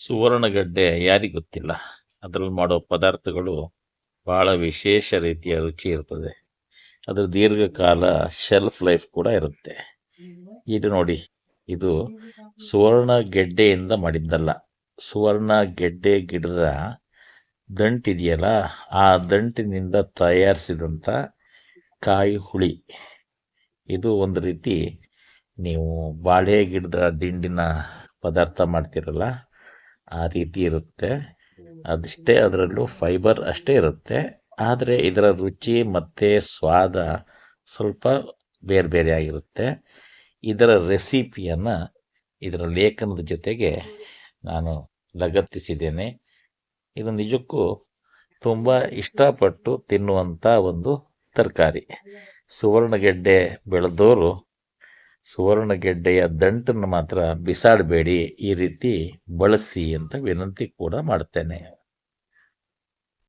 ಸುವರ್ಣಗಡ್ಡೆ ಯಾರಿಗೆ ಗೊತ್ತಿಲ್ಲ? ಅದರಲ್ಲಿ ಮಾಡೋ ಪದಾರ್ಥಗಳು ಭಾಳ ವಿಶೇಷ ರೀತಿಯ ರುಚಿ ಇರ್ತದೆ. ಅದರ ದೀರ್ಘಕಾಲ ಶೆಲ್ಫ್ ಲೈಫ್ ಕೂಡ ಇರುತ್ತೆ. ಇದು ನೋಡಿ, ಇದು ಸುವರ್ಣ ಗೆಡ್ಡೆಯಿಂದ ಮಾಡಿದ್ದಲ್ಲ. ಸುವರ್ಣ ಗೆಡ್ಡೆ ಗಿಡದ ದಂಟಿದೆಯಲ್ಲ ಆ ದಂಟಿನಿಂದ ತಯಾರಿಸಿದಂಥ ಕಾಯಿ ಹುಳಿ. ಇದು ಒಂದು ರೀತಿ ನೀವು ಬಾಳೆ ಗಿಡದ ದಿಂಡಿನ ಪದಾರ್ಥ ಮಾಡ್ತಿರಲ್ಲ ಆ ರೀತಿ ಇರುತ್ತೆ. ಅದಿಷ್ಟೇ ಅದರಲ್ಲೂ ಫೈಬರ್ ಅಷ್ಟೇ ಇರುತ್ತೆ. ಆದರೆ ಇದರ ರುಚಿ ಮತ್ತು ಸ್ವಾದ ಸ್ವಲ್ಪ ಬೇರೆ ಬೇರೆ ಆಗಿರುತ್ತೆ. ಇದರ ರೆಸಿಪಿಯನ್ನು ಇದರ ಲೇಖನದ ಜೊತೆಗೆ ನಾನು ಲಗತ್ತಿಸಿದ್ದೇನೆ. ಇದು ನಿಜಕ್ಕೂ ತುಂಬ ಇಷ್ಟಪಟ್ಟು ತಿನ್ನುವಂಥ ಒಂದು ತರಕಾರಿ. ಸುವರ್ಣಗೆಡ್ಡೆ ಬೆಳೆದವರು ಸುವರ್ಣಗೆಡ್ಡೆಯ ದಂಟನ್ನು ಮಾತ್ರ ಬಿಸಾಡಬೇಡಿ ಈ ರೀತಿ ಬಳಸಿ ಅಂತ ವಿನಂತಿ ಕೂಡ ಮಾಡ್ತೇನೆ.